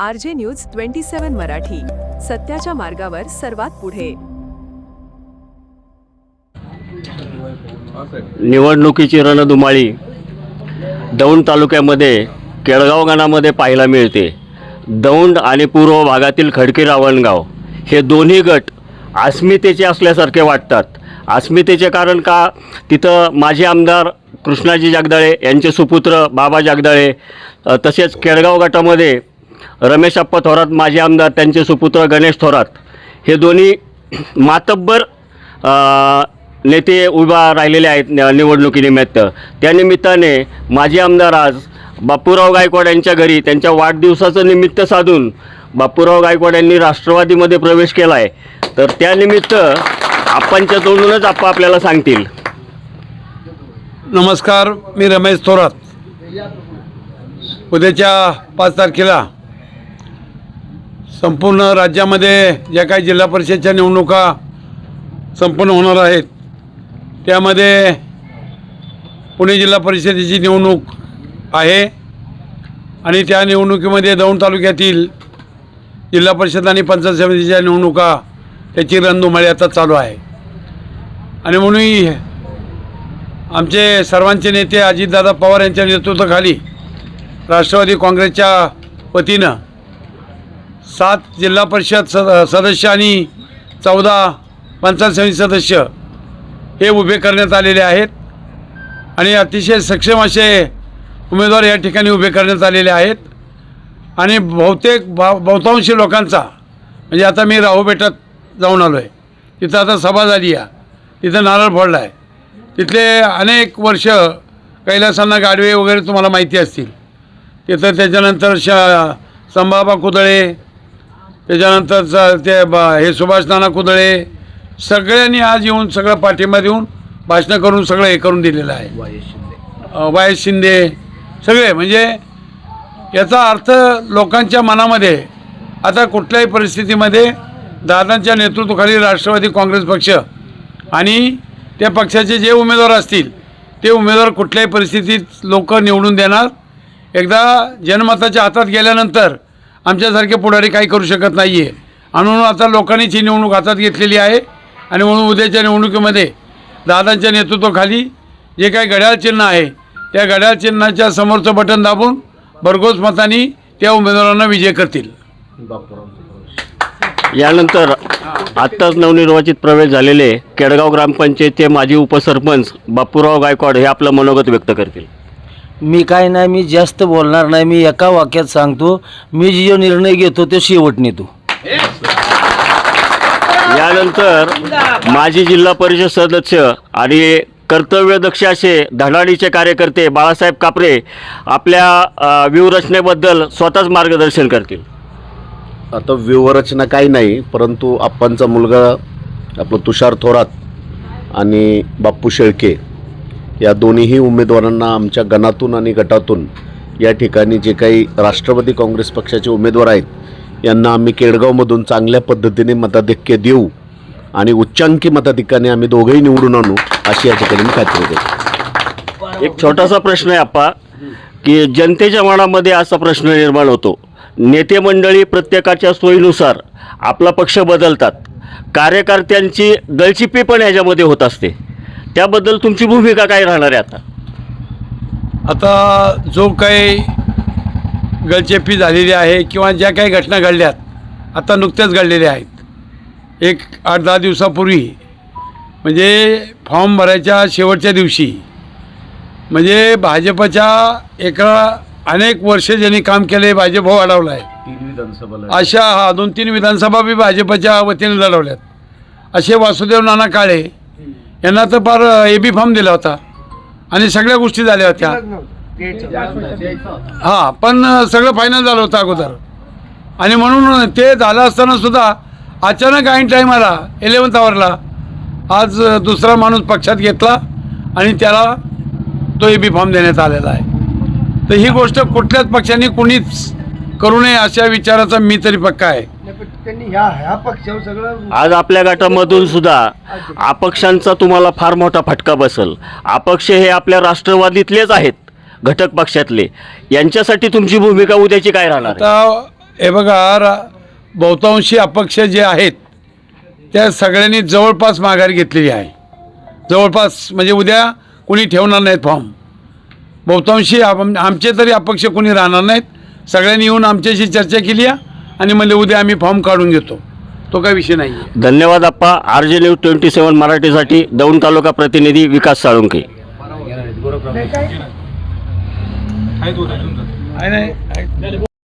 R J news twenty seven Marathi. सत्याच्या मार्गावर सर्वात पुढे. निवडणुकीची रणधुमाळी दौंड तालुक्यामध्ये केळगाव गणामध्ये पाहायला मिळते. दौंड आणि पूर्व भागातील खडकी रावणगाव हे दोन्ही गट अस्मितेचे असल्यासारखे वाटतात. अस्मितेचे कारण का? तिथं माजी आमदार कृष्णाजी जागदाळे यांचे सुपुत्र बाबा जागदाळे तसेच केळगाव गटामध्ये रमेश अप्पा थोरात माजी आमदार त्यांचे सुपुत्र गणेश थोरात. हे दोन्ही मातब्बर नेते उभा राहिलेले आहेत निवडणुकीनिमित्त त्यानिमित्ताने माजी आमदार आज बापूराव गायकवाड यांच्या घरी त्यांच्या वाढदिवसाचं निमित्त साधून बापूराव गायकवाड यांनी राष्ट्रवादीमध्ये प्रवेश केला आहे तर त्यानिमित्त आपणच्या तोंडूनच आप्पा आपल्याला सांगतील. नमस्कार मी रमेश थोरात. उद्याच्या पाच तारखेला संपूर्ण राज्यामध्ये ज्या काही जिल्हा परिषदच्या निवडणुका संपन्न होणार आहेत त्यामध्ये पुणे जिल्हा परिषदेची निवडणूक आहे आणि त्या निवडणुकीमध्ये दौंड तालुक्यातील जिल्हा परिषद आणि पंचायत समितीच्या निवडणुका त्याची रणधुमाळी आता चालू आहे. आणि म्हणून आमचे सर्वांचे नेते अजितदादा पवार यांच्या नेतृत्वाखाली राष्ट्रवादी काँग्रेसच्या वतीनं सात जिल्हा परिषद सद सदस्य आणि चौदा पंचायत समिती सदस्य हे उभे करण्यात आलेले आहेत. आणि अतिशय सक्षम असे उमेदवार या ठिकाणी उभे करण्यात आलेले आहेत. आणि बहुतेक भाव बहुतांशी लोकांचा म्हणजे आता मी राहू बेटात जाऊन आलो आहे तिथं आता सभा झाली आहे तिथं नारळ फोडला आहे तिथले अनेक वर्ष कैलासांना गाडवे वगैरे तुम्हाला माहिती असतील. तिथं त्याच्यानंतर श संभाबा कुदळे त्याच्यानंतर ते ब हे सुभाष नाना कुदळे सगळ्यांनी आज येऊन सगळं पाठिंबा देऊन भाषणं करून सगळं हे करून दिलेलं आहे. वाय शिंदे सगळे म्हणजे याचा अर्थ लोकांच्या मनामध्ये आता कुठल्याही परिस्थितीमध्ये दादांच्या नेतृत्वाखाली राष्ट्रवादी काँग्रेस पक्ष आणि त्या पक्षाचे जे उमेदवार असतील ते उमेदवार कुठल्याही परिस्थितीत लोक निवडून देणार. एकदा जनमताच्या हातात गेल्यानंतर आमच्यासारखे पुढारी काही करू शकत नाही आहे आणि म्हणून आता लोकांनीच ही निवडणूक हातात घेतलेली आहे. आणि म्हणून उद्याच्या निवडणुकीमध्ये दादांच्या नेतृत्वाखाली जे काही घड्याळ चिन्ह आहे त्या घड्याळ चिन्हाच्या समोरचं बटन दाबून भरघोस मतांनी त्या उमेदवारांना विजय करतील. यानंतर आत्ताच नवनिर्वाचित प्रवेश झालेले केडगाव ग्रामपंचायतचे माजी उपसरपंच बापूराव गायकवाड हे आपलं मनोगत व्यक्त करतील. मी काय नाही मी जास्त बोलणार नाही मी एका वाक्यात सांगतो मी जो निर्णय घेतो तो शेवट नेतो यानंतर माजी जिल्हा परिषद सदस्य आणि कर्तव्यदक्ष असे धडाडीचे कार्यकर्ते बाळासाहेब कापरे आपल्या व्यूहरचनेबद्दल स्वतःच मार्गदर्शन करतील. आता व्यूहरचना काही नाही परंतु आप्पांचा मुलगा आपलं तुषार थोरात आणि बाप्पू शेळके या दोन्हीही उमेदवारांना आमच्या गणातून आणि गटातून या ठिकाणी जे काही राष्ट्रवादी काँग्रेस पक्षाचे उमेदवार आहेत यांना आम्ही केडगावमधून चांगल्या पद्धतीने मताधिक्य देऊ आणि उच्चांकी मताधिक्याने आम्ही दोघंही निवडून आणू अशी या ठिकाणी मी खात्री देतो. एक छोटासा प्रश्न आहे आप्पा की जनतेच्या मनामध्ये असा प्रश्न निर्माण होतो. नेते मंडळी प्रत्येकाच्या सोयीनुसार आपला पक्ष बदलतात. कार्यकर्त्यांची गळचिपी पण याच्यामध्ये होत असते. त्याबद्दल तुमची भूमिका काय राहणार आहे आता? आता जो काही गळचेपी झालेली आहे किंवा ज्या काही घटना घडल्यात आता नुकत्याच घडलेल्या आहेत. एक आठ दहा दिवसापूर्वी म्हणजे फॉर्म भरायच्या शेवटच्या दिवशी म्हणजे भाजपच्या एका अनेक वर्ष ज्यांनी काम केलं आहे भाजप हो अडवला आहे. अशा हा दोन तीन विधानसभा बी भाजपच्या वतीने लढवल्यात. असे वासुदेव नाना काळे यांना तर फार ए बी फॉर्म दिला होता. आणि सगळ्या गोष्टी झाल्या होत्या. हां पण सगळं फायनल झालं होतं अगोदर. आणि म्हणून ते झालं असताना सुद्धा अचानक ऐन टाईमाला इलेवन्थ आवरला आज दुसरा माणूस पक्षात घेतला आणि त्याला तो ए बी फॉर्म देण्यात आलेला आहे. तर ही गोष्ट कुठल्याच पक्षाने कुणीच करू नये अशा विचाराचा मी तरी पक्का आहे. आज आपल्या गटामधून सुद्धा अपक्षांचा तुम्हाला फार मोठा फटका बसल. अपक्ष हे आपल्या राष्ट्रवादीतलेच आहेत घटक पक्षातले. यांच्यासाठी तुमची भूमिका उद्याची काय राहणार आहे? आता हे बघा रा बहुतांशी अपक्ष जे आहेत त्या सगळ्यांनी जवळपास माघार घेतलेली आहे. जवळपास म्हणजे उद्या कोणी ठेवणार नाहीत फॉर्म. बहुतांशी आम- आमचे तरी अपक्ष कोणी राहणार नाहीत. सगळ्यांनी येऊन आमच्याशी चर्चा केली आहे. आणि म्हणले उद्या आम्ही फॉर्म काढून घेतो. तो काही विषय नाही धन्यवाद Appa R J news twenty seven मराठीसाठी दौंड तालुका प्रतिनिधी विकास साळुंके आहे